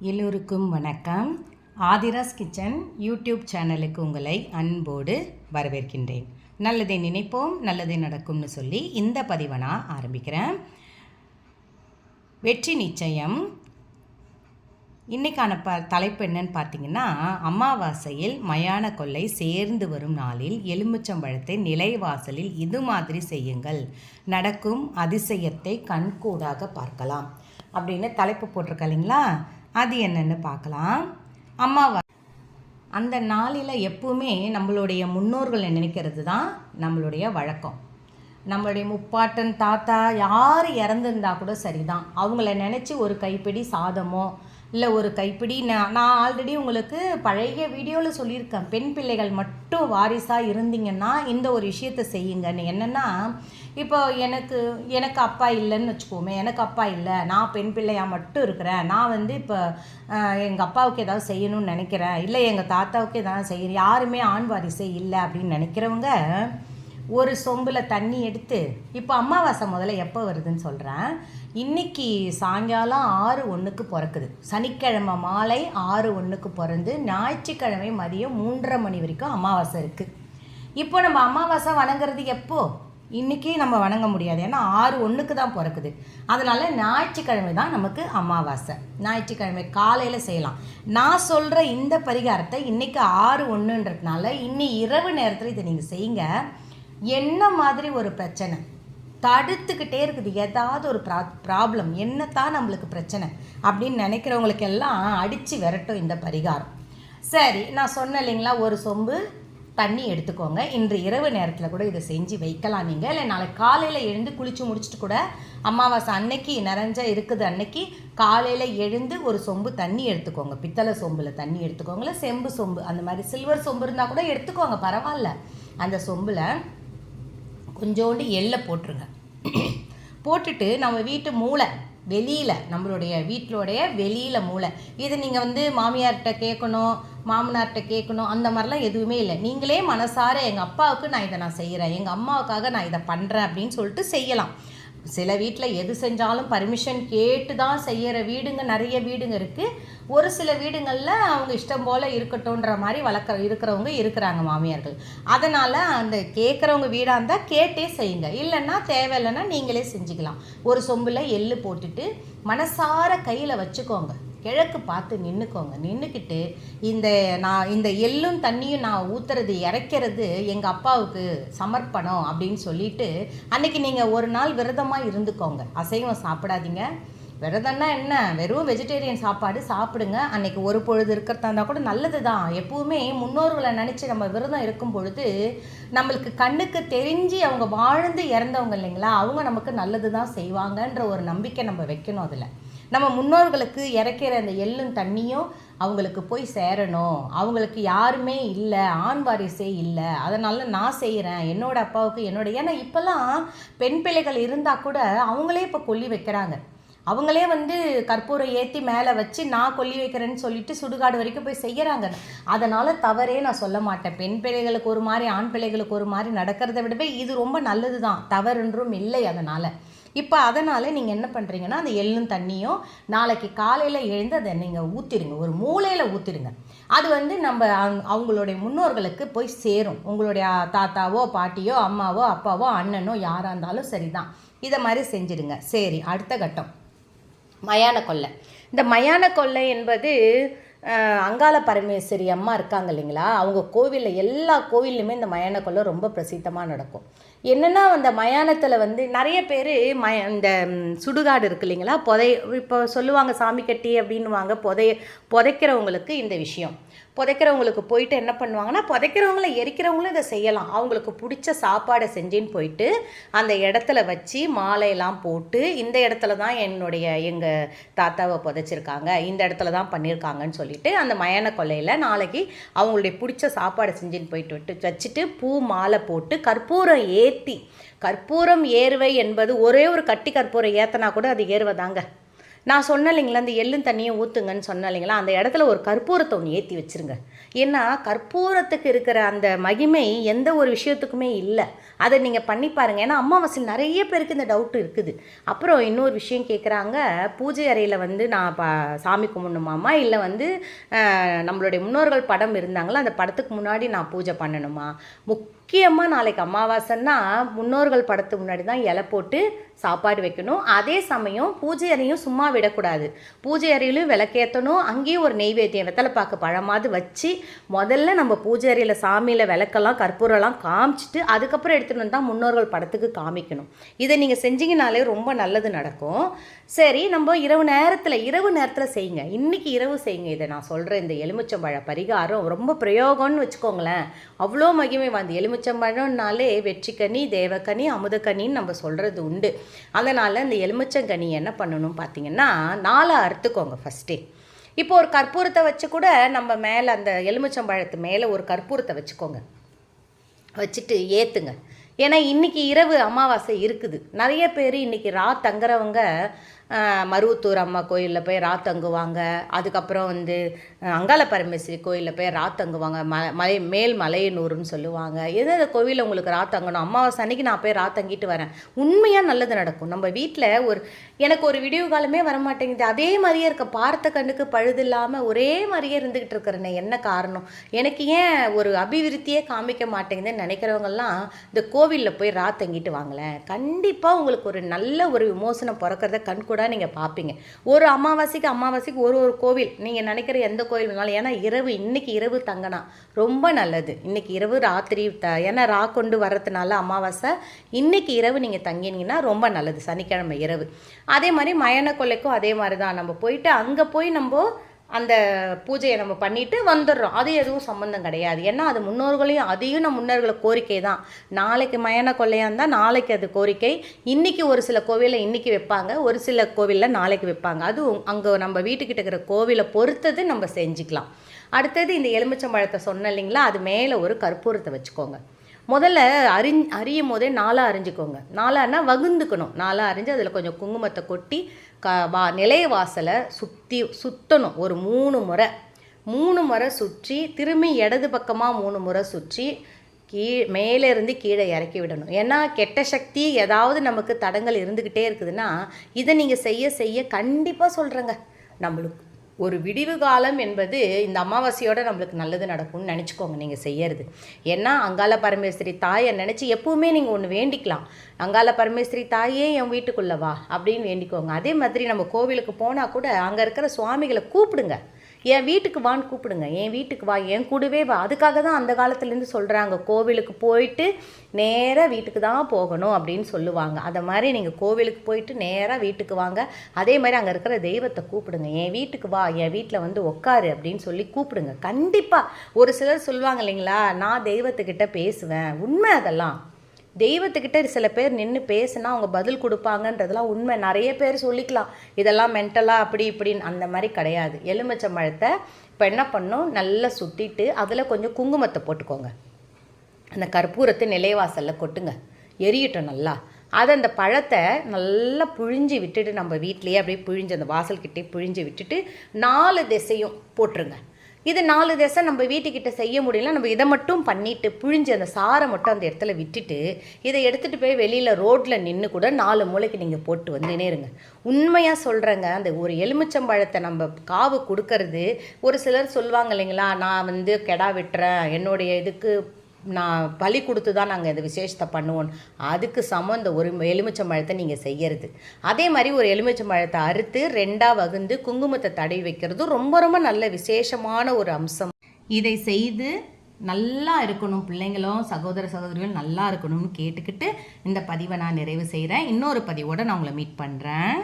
எல்லோருக்கும் வணக்கம். Aadhira's kitchen YouTube சேனலுக்கு உங்களை அன்போடு வரவேற்கின்றேன். நல்லதை நினைப்போம் நல்லதே நடக்கும்னு சொல்லி இந்த பதிவை நான் ஆரம்பிக்கிறேன். வெற்றி நிச்சயம். இன்றைக்கான ப தலைப்பு என்னன்னு பார்த்தீங்கன்னா அமாவாசையில் மயான கொள்ளை சேர்ந்து வரும் நாளில் எலுமிச்சம்பழத்தை நிலைவாசலில் இது மாதிரி செய்யுங்கள். நடக்கும் அதிசயத்தை கண்கூடாக பார்க்கலாம். அப்படின்னு தலைப்பு போட்டிருக்க இல்லைங்களா? அது என்னென்னு பார்க்கலாம். அம்மாவா? அந்த நாளில் எப்பவுமே நம்மளுடைய முன்னோர்களை நினைக்கிறது தான் நம்மளுடைய வழக்கம். நம்மளுடைய முப்பாட்டன் தாத்தா யார் இறந்துருந்தா கூட சரிதான். அவங்கள நினச்சி ஒரு கைப்பிடி சாதமோ இல்லை ஒரு கைப்பிடி நான் நான் ஆல்ரெடி உங்களுக்கு பழைய வீடியோவில் சொல்லியிருக்கேன். பெண் பிள்ளைகள் மட்டும் வாரிசாக இருந்தீங்கன்னா இந்த ஒரு விஷயத்தை செய்யுங்கன்னு. என்னென்னா இப்போ எனக்கு எனக்கு அப்பா இல்லைன்னு வச்சுக்கோமே எனக்கு அப்பா இல்லை நான் பெண் பிள்ளையாக மட்டும் இருக்கிறேன் நான் வந்து இப்போ எங்கள் அப்பாவுக்கு ஏதாவது செய்யணும்னு நினைக்கிறேன் இல்லை எங்கள் தாத்தாவுக்கு ஏதாவது செய்யணும் யாருமே ஆண் வாரிசே இல்லை அப்படின்னு நினைக்கிறவங்க ஒரு சொம்பில் தண்ணி எடுத்து இப்போ அமாவாசை முதல்ல எப்போ வருதுன்னு சொல்கிறேன் இன்னைக்கு சாயங்காலம் ஆறு ஒன்றுக்கு பிறக்குது. சனிக்கிழமை மாலை ஆறு ஒன்றுக்கு பிறந்து ஞாயிற்றுக்கிழமை மதியம் மூன்றரை மணி வரைக்கும் அமாவாசை இருக்குது இப்போ நம்ம அமாவாசை வணங்குறது எப்போது இன்றைக்கி நம்ம வணங்க முடியாது. ஏன்னா ஆறு ஒன்றுக்கு தான் பிறக்குது. அதனால் ஞாயிற்றுக்கிழமை தான் நமக்கு அமாவாசை. ஞாயிற்றுக்கிழமை காலையில் செய்யலாம். நான் சொல்கிற இந்த பரிகாரத்தை இன்றைக்கி ஆறு ஒன்றுன்றதுனால இன்னி இரவு நேரத்தில் இதை நீங்கள் செய்யுங்க. என்ன மாதிரி ஒரு பிரச்சனை? தடுத்துக்கிட்டே இருக்குது. ஏதாவது ஒரு ப்ரா ப்ராப்ளம். என்னத்தான் நம்மளுக்கு பிரச்சனை? அப்படின்னு நினைக்கிறவங்களுக்கெல்லாம் அடித்து விரட்டும் இந்த பரிகாரம். சரி நான் சொன்னேன் இல்லைங்களா? ஒரு சொம்பு தண்ணி எடுத்துக்கோங்க. இன்று இரவு நேரத்தில் கூட இதை செஞ்சு வைக்கலாம் நீங்கள் இல்லை நாளைக்கு காலையில் எழுந்து குளித்து முடிச்சுட்டு கூட அமாவாசை அன்னைக்கு நிறைஞ்ச இருக்குது அன்னைக்கு காலையில் எழுந்து ஒரு சொம்பு தண்ணி எடுத்துக்கோங்க. பித்தளை சொம்பில் தண்ணி எடுத்துக்கோங்கள செம்பு சொம்பு அந்த மாதிரி சில்வர் சொம்பு இருந்தால் கூட எடுத்துக்கோங்க. பரவாயில்ல. அந்த சொம்பில் கொஞ்சோண்டு எள்ளை போட்டுருங்க. போட்டுட்டு நம்ம வீட்டு மூளை வெளியில் நம்மளுடைய வீட்டிலோடைய வெளியில் மூளை. இது நீங்கள் வந்து மாமியார்கிட்ட கேட்கணும் மாமனார்கிட்ட கேட்கணும் அந்த மாதிரிலாம் எதுவுமே இல்லை. நீங்களே மனசார எங்கள் அப்பாவுக்கு நான் இதை நான் செய்கிறேன் எங்கள் அம்மாவுக்காக நான் இதை பண்ணுறேன் அப்படின்னு சொல்லிட்டு செய்யலாம். சில வீட்டில் எது செஞ்சாலும் பர்மிஷன் கேட்டு தான் செய்கிற வீடுங்க நிறைய வீடுங்க இருக்குது ஒரு சில வீடுங்களில் அவங்க இஷ்டம் போல் இருக்கட்டும்ன்ற மாதிரி வளர்க்குற இருக்கிறவங்க இருக்கிறாங்க மாமியார்கள். அதனால் அந்த கேட்குறவங்க வீடாக இருந்தால் கேட்டே செய்யுங்க. இல்லைன்னா தேவையில்லைன்னா நீங்களே செஞ்சுக்கலாம். ஒரு சொம்பில் எள்ளு போட்டுட்டு மனசார கையில் வச்சுக்கோங்க. கிழக்கு பார்த்து நின்றுக்கோங்க நின்றுக்கிட்டு இந்த நான் இந்த எள்ளும் தண்ணியும் நான் ஊற்றுறது இறைக்கிறது எங்கள் அப்பாவுக்கு சமர்ப்பணம் அப்படின்னு சொல்லிட்டு அன்றைக்கி நீங்கள் ஒரு நாள் விரதமாக இருந்துக்கோங்க. அசைவம் சாப்பிடாதீங்க. விரதம்னா என்ன? வெறும் வெஜிடேரியன் சாப்பாடு சாப்பிடுங்க. அன்னைக்கு ஒரு பொழுது இருக்கிறதா இருந்தால் கூட நல்லது தான் எப்போவுமே முன்னோர்களை நினச்சி நம்ம விரதம் இருக்கும் பொழுது நம்மளுக்கு கண்ணுக்கு தெரிஞ்சு அவங்க வாழ்ந்து இறந்தவங்க இல்லைங்களா? அவங்க நமக்கு நல்லது தான் செய்வாங்கன்ற ஒரு நம்பிக்கை நம்ம வைக்கணும் அதில். நம்ம முன்னோர்களுக்கு இறக்கிற அந்த எள்ளும் தண்ணியும் அவங்களுக்கு போய் சேரணும். அவங்களுக்கு யாருமே இல்லை ஆண் வாரிசே இல்லை. அதனால் நான் செய்கிறேன் என்னோட அப்பாவுக்கு என்னோட. ஏன்னா இப்போல்லாம் பெண் பிள்ளைகள் இருந்தால் கூட அவங்களே இப்போ கொல்லி வைக்கிறாங்க. அவங்களே வந்து கற்பூரம் ஏற்றி மேலே வச்சு நான் கொல்லி வைக்கிறேன்னு சொல்லிட்டு சுடுகாடு வரைக்கும் போய் செய்கிறாங்க அதனால் தவறே நான் சொல்ல மாட்டேன். பெண் பிள்ளைகளுக்கு ஒரு மாதிரி ஆண் பிள்ளைகளுக்கு ஒரு மாதிரி நடக்கிறத விடவே இது ரொம்ப நல்லது தான் தவறுன்றும் இல்லை அதனால். இப்போ அதனால் நீங்கள் என்ன பண்ணுறீங்கன்னா அந்த எள்ளும் தண்ணியும் நாளைக்கு காலையில் எழுந்து அதை நீங்கள் ஊற்றிடுங்க ஒரு மூலையில் ஊற்றிடுங்க அது வந்து நம்ம அவங்களுடைய முன்னோர்களுக்கு போய் சேரும். உங்களுடைய தாத்தாவோ பாட்டியோ அம்மாவோ அப்பாவோ அண்ணனோ யாராக இருந்தாலும் சரிதான். இதை மாதிரி செஞ்சிடுங்க. சரி அடுத்த கட்டம். மயான கொள்ளை. இந்த மயான கொள்ளை என்பது அங்காள பரமேஸ்வரி அம்மா இருக்காங்க இல்லைங்களா? அவங்க கோவிலில் எல்லா கோவில்லையுமே இந்த மயான கொள்ளை ரொம்ப பிரசித்தமாக நடக்கும். என்னென்னா அந்த மயானத்தில் வந்து நிறைய பேர் மய இந்த சுடுகாடு இருக்கு இல்லைங்களா? புதை இப்போ சொல்லுவாங்க சாமி கட்டி அப்படின்வாங்க புதைய புதைக்கிறவங்களுக்கு இந்த விஷயம். புதைக்கிறவங்களுக்கு போயிட்டு என்ன பண்ணுவாங்கன்னா புதைக்கிறவங்கள எரிக்கிறவங்களும் இதை செய்யலாம். அவங்களுக்கு பிடிச்ச சாப்பாடை செஞ்சுன்னு போயிட்டு அந்த இடத்துல வச்சு மாலையெல்லாம் போட்டு இந்த இடத்துல தான் என்னுடைய எங்கள் தாத்தாவை புதைச்சிருக்காங்க இந்த இடத்துல தான் பண்ணியிருக்காங்கன்னு சொல்லிட்டு அந்த மயான கொள்ளையில் நாளைக்கு அவங்களுடைய பிடிச்ச சாப்பாடை செஞ்சுன்னு போயிட்டு விட்டு வச்சுட்டு பூ மாலை போட்டு கற்பூரம் ஏற்றி கற்பூரம் ஏறுவை என்பது ஒரே ஒரு கட்டி கற்பூரம் ஏற்றினா கூட அது ஏறுவதாங்க. நான் சொன்னேன் இல்லைங்களா அந்த எள்ளும் தண்ணியை ஊற்றுங்கன்னு சொன்னேன் இல்லைங்களா அந்த இடத்துல ஒரு கற்பூரத்தை ஒன்று ஏற்றி வச்சுருங்க. ஏன்னா கற்பூரத்துக்கு இருக்கிற அந்த மகிமை எந்த ஒரு விஷயத்துக்குமே இல்லை. அதை நீங்கள் பண்ணி பாருங்கள் ஏன்னா அமாவாசையில் நிறைய பேருக்கு இந்த டவுட் இருக்குது. அப்புறம் இன்னொரு விஷயம் கேட்குறாங்க பூஜை அறையில் வந்து நான் ப சாமி கும்பிடணுமாமா இல்லை வந்து நம்மளுடைய முன்னோர்கள் படம் இருந்தாங்களோ அந்த படத்துக்கு முன்னாடி நான் பூஜை பண்ணணுமா? முக்கியமாக நாளைக்கு அமாவாசைன்னா முன்னோர்கள் படத்துக்கு முன்னாடி தான் இலை போட்டு சாப்பாடு வைக்கணும். அதே சமயம் பூஜை அறையும் சும்மா விடக்கூடாது. பூஜை அறையிலும் விளக்கேற்றணும் அங்கேயும் ஒரு நெய்வேத்தியம் வெத்தலைப்பாக்கு பழமாவது வச்சு முதல்ல நம்ம பூஜை அறையில் சாமியில் விளக்கெல்லாம் கற்பூரம்லாம் காமிச்சிட்டு அதுக்கப்புறம் எடுத்துகிட்டு வந்தால் முன்னோர்கள் படத்துக்கு காமிக்கணும். இதை நீங்கள் செஞ்சீங்கனாலே ரொம்ப நல்லது நடக்கும். சரி நம்ம இரவு நேரத்தில் இரவு நேரத்தில் செய்யுங்க. இன்னைக்கு இரவு செய்யுங்க. இதை நான் சொல்கிறேன் இந்த எலுமிச்சம்பழ பரிகாரம் ரொம்ப பிரயோகம்னு வச்சுக்கோங்களேன். அவ்வளோ மகிமை வந்து எலுமிச்சம்பழம்னாலே வெற்றிக்கனி தேவக்கனி அமுதக்கனின்னு நம்ம சொல்கிறது உண்டு. அதனால் இந்த எலுமிச்சங்கனி என்ன பண்ணணும் பார்த்தீங்கன்னா நாலாக அறுத்துக்கோங்க ஃபஸ்ட்டே இப்போ ஒரு கற்பூரத்தை வச்சு கூட நம்ம மேலே அந்த எலுமிச்சம்பழத்து மேலே ஒரு கற்பூரத்தை வச்சுக்கோங்க. வச்சுட்டு ஏற்றுங்க ஏன்னா இன்னைக்கு இரவு அமாவாசை இருக்குது. நிறைய பேர் இன்றைக்கி ரா தங்குறவங்க மருவத்தூர் அம்மா கோயிலில் போய் ரா தங்குவாங்க. அதுக்கப்புறம் வந்து அங்கால பரமேஸ்வரி கோயிலில் போய் ரா தங்குவாங்க. ம மலை மேல் மலையனூர்னு சொல்லுவாங்க. எந்தெந்த கோவிலில் உங்களுக்கு ரா தங்கணும்? அம்மாவாசை அன்னைக்கு நான் போய் ரா தங்கிட்டு வரேன். உண்மையாக நல்லது நடக்கும். நம்ம வீட்டில் ஒரு எனக்கு ஒரு விடிவு காலமே வரமாட்டேங்குது. அதே மாதிரியே இருக்க பார்த்த கண்ணுக்கு பழுது இல்லாமல் ஒரே மாதிரியே இருந்துக்கிட்டு இருக்கிறேனே என்ன காரணம்? எனக்கு ஏன் ஒரு அபிவிருத்தியே காமிக்க மாட்டேங்குதுன்னு நினைக்கிறவங்கெல்லாம் இந்த கோவிலில் போய் ரா தங்கிட்டு வாங்களேன். கண்டிப்பாக உங்களுக்கு ஒரு நல்ல ஒரு விமோசனம் பிறக்கிறத கண் தான் நீங்கள் பார்ப்பீங்க ஒரு அமாவாசைக்கு அமாவாசைக்கு ஒரு ஒரு கோவில் நீங்கள் நினைக்கிற எந்த கோவில் வேணாலும் ஏன்னா இரவு இன்னைக்கு இரவு தங்கினா ரொம்ப நல்லது. இன்னைக்கு இரவு ராத்திரி த ஏன்னா ரா கொண்டு வர்றதுனால அமாவாசை இன்னைக்கு இரவு நீங்கள் தங்கினீங்கன்னா ரொம்ப நல்லது சனிக்கிழமை இரவு. அதே மாதிரி மயன கொலைக்கும் அதே மாதிரி தான். நம்ம போயிட்டு அங்கே போய் நம்ம அந்த பூஜையை நம்ம பண்ணிட்டு வந்துடுறோம். அது எதுவும் சம்மந்தம் கிடையாது. ஏன்னா அது முன்னோர்களையும் அதையும் நம்ம முன்னோர்களை கோரிக்கை தான். நாளைக்கு மயன கொள்ளையாக இருந்தால் நாளைக்கு அது கோரிக்கை. இன்றைக்கி ஒரு சில கோவிலில் இன்றைக்கி வைப்பாங்க. ஒரு சில கோவிலில் நாளைக்கு வைப்பாங்க. அது அங்கே நம்ம வீட்டுக்கிட்ட இருக்கிற கோவிலை பொறுத்தது நம்ம செஞ்சுக்கலாம். அடுத்தது இந்த எலுமிச்சம்பழத்தை சொன்ன இல்லைங்களா? அது மேலே ஒரு கற்பூரத்தை வச்சுக்கோங்க. முதல்ல அரிஞ் அரியும் போதே நாளாக அறிஞ்சிக்கோங்க. நாலான்னா வகுந்துக்கணும். நாளாக அறிஞ்சு அதில் கொஞ்சம் குங்குமத்தை கொட்டி க வா நிலைய வாசலை சுற்றி சுற்றணும் ஒரு மூணு முறை. மூணு முறை சுற்றி திரும்பி இடது பக்கமாக மூணு முறை சுற்றி கீ மேலே இருந்து கீழே இறக்கி விடணும். ஏன்னா கெட்ட சக்தி ஏதாவது நமக்கு தடங்கள் இருந்துக்கிட்டே இருக்குதுன்னா இதை நீங்கள் செய்ய செய்ய கண்டிப்பாக சொல்கிறேங்க நம்மளுக்கு ஒரு விடிவு காலம் என்பது இந்த அமாவாசையோட நம்மளுக்கு நல்லது நடக்கும்னு நினச்சிக்கோங்க நீங்கள் செய்யறது. ஏன்னா அங்காள பரமேஸ்வரி தாயை நினச்சி எப்பவுமே நீங்கள் ஒன்று வேண்டிக்கலாம். அங்காள பரமேஸ்வரி தாயே என் வீட்டுக்குள்ளே வா அப்படின்னு வேண்டிக்கோங்க. அதே மாதிரி நம்ம கோவிலுக்கு போனால் கூட அங்கே இருக்கிற சுவாமிகளை கூப்பிடுங்க. என் வீட்டுக்கு வான்னு கூப்பிடுங்க என் வீட்டுக்கு வா என் கூடவே வா. அதுக்காக தான் அந்த காலத்துலேருந்து சொல்கிறாங்க கோவிலுக்கு போயிட்டு நேராக வீட்டுக்கு தான் போகணும் அப்படின்னு சொல்லுவாங்க. அதை மாதிரி நீங்கள் கோவிலுக்கு போயிட்டு நேராக வீட்டுக்கு வாங்க. அதே மாதிரி அங்கே இருக்கிற தெய்வத்தை கூப்பிடுங்க. என் வீட்டுக்கு வா என் வீட்டில் வந்து உட்காரு அப்படின்னு சொல்லி கூப்பிடுங்க. கண்டிப்பாக ஒரு சிலர் சொல்லுவாங்க இல்லைங்களா நான் தெய்வத்துக்கிட்ட பேசுவேன். உண்மை அதெல்லாம். தெய்வத்துக்கிட்ட சில பேர் நின்று பேசுனா அவங்க பதில் கொடுப்பாங்கன்றதெல்லாம் உண்மை. நிறைய பேர் சொல்லிக்கலாம். இதெல்லாம் மென்டலாக அப்படி இப்படின்னு. அந்த மாதிரி கிடையாது. எலுமிச்சம்பழத்தை இப்போ என்ன பண்ணும்? நல்லா சுற்றிட்டு அதில் கொஞ்சம் குங்குமத்தை போட்டுக்கோங்க. அந்த கற்பூரத்தை நிலைவாசலில் கொட்டுங்க. எரியட்டும் நல்லா. அதை அந்த பழத்தை நல்லா புழிஞ்சு விட்டுட்டு நம்ம வீட்லேயே அப்படியே புழிஞ்சு அந்த வாசல்கிட்டே புழிஞ்சு விட்டுட்டு நாலு திசையும் போட்டுருங்க. இது நாலு தசை நம்ம வீட்டுக்கிட்ட செய்ய முடியல நம்ம இதை மட்டும் பண்ணிட்டு புழிஞ்சு அந்த சாரை மட்டும் அந்த இடத்துல விட்டுட்டு இதை எடுத்துகிட்டு போய் வெளியில் ரோட்டில் நின்று கூட நாலு மூளைக்கு நீங்கள் போட்டு வந்துனே இருங்க உண்மையாக சொல்கிறேங்க அந்த ஒரு எலுமிச்சம்பழத்தை நம்ம காவு கொடுக்கறது ஒரு சிலர் சொல்லுவாங்க இல்லைங்களா நான் வந்து கெடா விட்டுறேன் என்னுடைய இதுக்கு நான் பலி கொடுத்து தான் நாங்கள் இந்த விசேஷத்தை பண்ணுவோம். அதுக்கு சமம் இந்த ஒரு எலுமிச்சம்பழத்தை நீங்கள் செய்யறது. அதே மாதிரி ஒரு எலுமிச்சை மழத்தை அறுத்து ரெண்டாக வகுந்து குங்குமத்தை தடவி வைக்கிறது ரொம்ப ரொம்ப நல்ல விசேஷமான ஒரு அம்சம். இதை செய்து நல்லா இருக்கணும் பிள்ளைங்களும் சகோதர சகோதரிகளும் நல்லா இருக்கணும்னு கேட்டுக்கிட்டு இந்த பதிவை நான் நிறைவு செய்கிறேன் இன்னொரு பதிவோடு நான் உங்களை மீட் பண்ணுறேன்